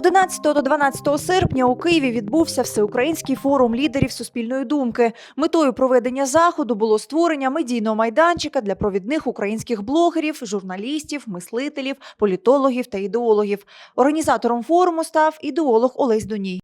11 до 12 серпня у Києві відбувся всеукраїнський форум лідерів суспільної думки. Метою проведення заходу було створення медійного майданчика для провідних українських блогерів, журналістів, мислителів, політологів та ідеологів. Організатором форуму став ідеолог Олесь Доній.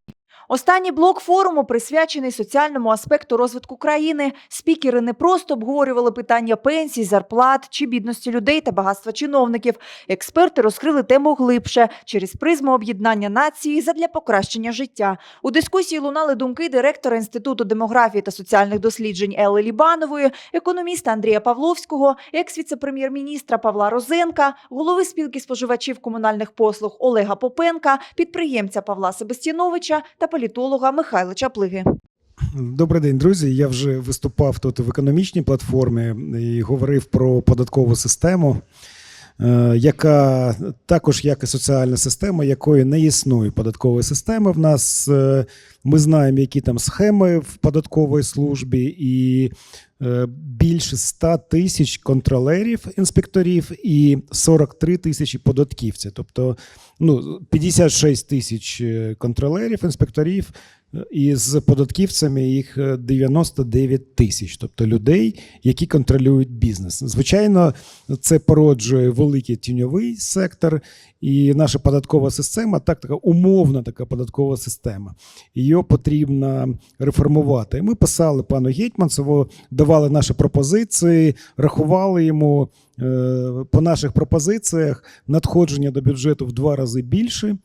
Останній блок форуму присвячений соціальному аспекту розвитку країни. Спікери не просто обговорювали питання пенсій, зарплат чи бідності людей та багатства чиновників. Експерти розкрили тему глибше через призму об'єднання нації задля покращення життя. У дискусії лунали думки директора Інституту демографії та соціальних досліджень Елли Лібанової, економіста Андрія Павловського, екс-віце-прем'єр-міністра Павла Розенка, голови спілки споживачів комунальних послуг Олега Попенка, підприємця Павла Себастьяновича та політолога Михайла Чаплиги. Добрий день, друзі. Я вже виступав тут в економічній платформі і говорив про податкову систему, е, яка також як і соціальна система, якої не існує податкової системи. В нас е, ми знаємо, які там схеми в податковій службі, і більше 100 тисяч контролерів, інспекторів і 43 тисячі податківців. Тобто ну, 56 тисяч е, контролерів, інспекторів. Е, І з податківцями їх е, 99 тисяч, тобто людей, які контролюють бізнес. Звичайно, це породжує великий тіньовий сектор, і наша податкова система так така умовна така податкова система. Її потрібно реформувати. Ми писали пану Гетьманцеву, давали наші пропозиції, рахували йому е, по наших пропозиціях надходження до бюджету в два рази більше.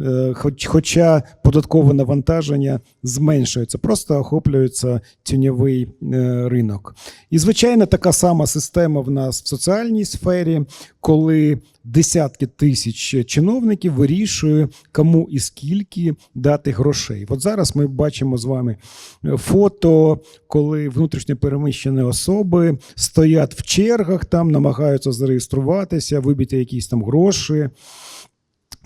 Е, Хоч, хоча податкове навантаження зменшується, просто охоплюється тіньовий е, ринок. І, звичайно, така сама система в нас в соціальній сфері, коли десятки тисяч чиновників вирішує, кому і скільки дати грошей. От зараз ми бачимо з вами е, фото, коли внутрішньо переміщені особи стоять в чергах, там намагаються зареєструватися, вибити якісь там гроші.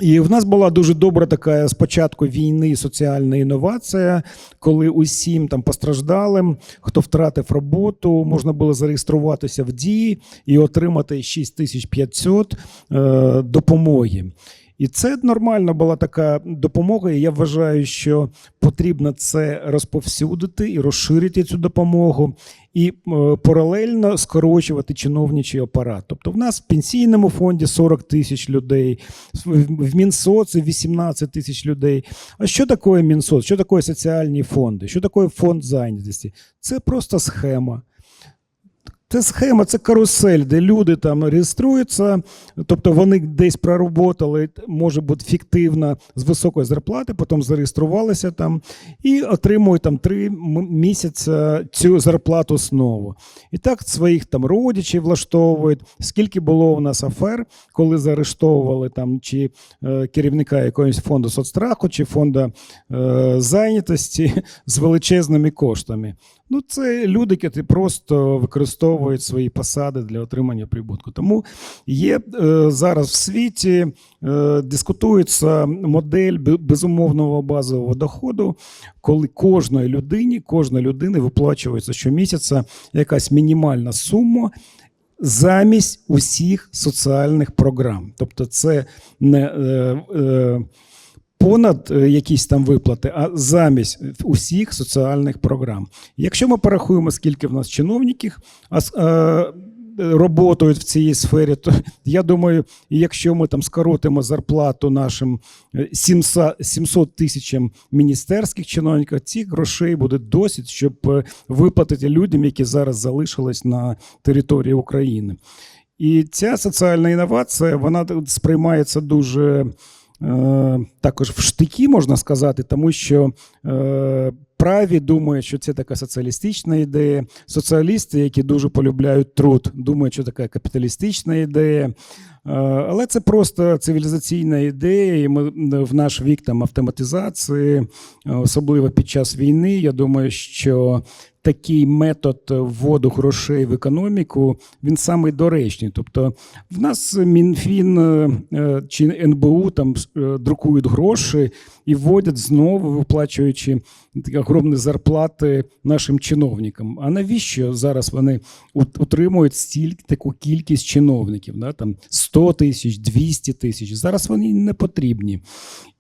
І в нас була дуже добра така спочатку війни соціальна інновація, коли усім там постраждалим, хто втратив роботу, можна було зареєструватися в дії і отримати 6500 е, допомоги. І це нормальна була така допомога. І я вважаю, що потрібно це розповсюдити і розширити цю допомогу, і е, паралельно скорочувати чиновничий апарат. Тобто, в нас в пенсійному фонді 40 тисяч людей, в Мінсоці 18 тисяч людей. А що таке Мінсоц? Що таке соціальні фонди? Що таке фонд зайнятості? Це просто схема. Це схема, це карусель, де люди там реєструються, тобто вони десь проработали, може бути фіктивно з високої зарплати, потім зареєструвалися там і отримують там три місяці цю зарплату знову. І так своїх там родичів влаштовують. Скільки було у нас афер, коли заарештовували там чи е, керівника якогось фонду соцстраху, чи фонду е, зайнятості з величезними коштами. Ну, це люди, які просто використовують свої посади для отримання прибутку. Тому є е, зараз в світі е, дискутується модель безумовного базового доходу, коли кожної людині, кожна людина виплачується щомісяця якась мінімальна сума. Замість усіх соціальних програм, тобто це не е, е, понад е, якісь там виплати, а замість усіх соціальних програм. Якщо ми порахуємо, скільки в нас чиновників а, е, в цій сфері, то я думаю, якщо ми там скоротимо зарплату нашим е, 700 700 тисячам міністерських чиновників, цих грошей буде досить, щоб е, виплатити людям, які зараз залишились на території України. І ця соціальна інновація вона сприймається дуже е, також в штики, можна сказати, тому що е, праві думають, що це така соціалістична ідея. Соціалісти, які дуже полюбляють труд, думають, що така капіталістична ідея. Е, Але це просто цивілізаційна ідея, і ми в наш вік там автоматизації, е, особливо під час війни. Я думаю, що такий метод вводу грошей в економіку він самий доречний. Тобто, в нас Мінфін е, чи НБУ там е, друкують гроші і вводять знову, виплачуючи огромні зарплати нашим чиновникам. А навіщо зараз вони утримують стільки таку кількість чиновників? Да? Там 100 тисяч, 200 тисяч. Зараз вони не потрібні.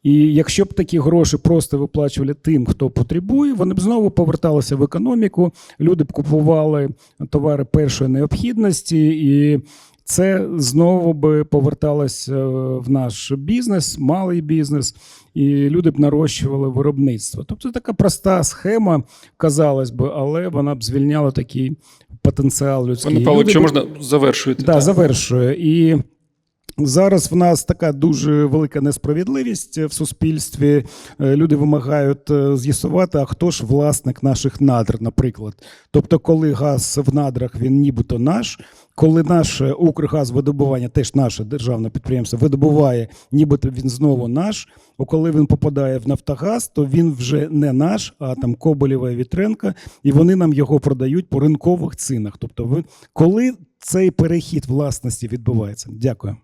І якщо б такі гроші просто виплачували тим, хто потребує, вони б знову поверталися в економіку, люди б купували товари першої необхідності, і це знову би поверталося в наш бізнес, малий бізнес, і люди б нарощували виробництво. Тобто така проста схема, казалось би, але вона б звільняла такий потенціал людський. Пане Павло, якщо б- можна завершуйте. Да, так. завершую. І зараз в нас така дуже велика несправедливість в суспільстві. Е, Люди вимагають е, з'ясувати, а хто ж власник наших надр, наприклад. Тобто, коли газ в надрах він нібито наш, коли наше Укргазвидобування, теж наше державне підприємство, видобуває, нібито він знову наш. А коли він попадає в Нафтогаз, то він вже не наш, а там Коболєва і Вітренка, і вони нам його продають по ринкових цінах. Тобто, коли цей перехід власності відбувається? Дякую.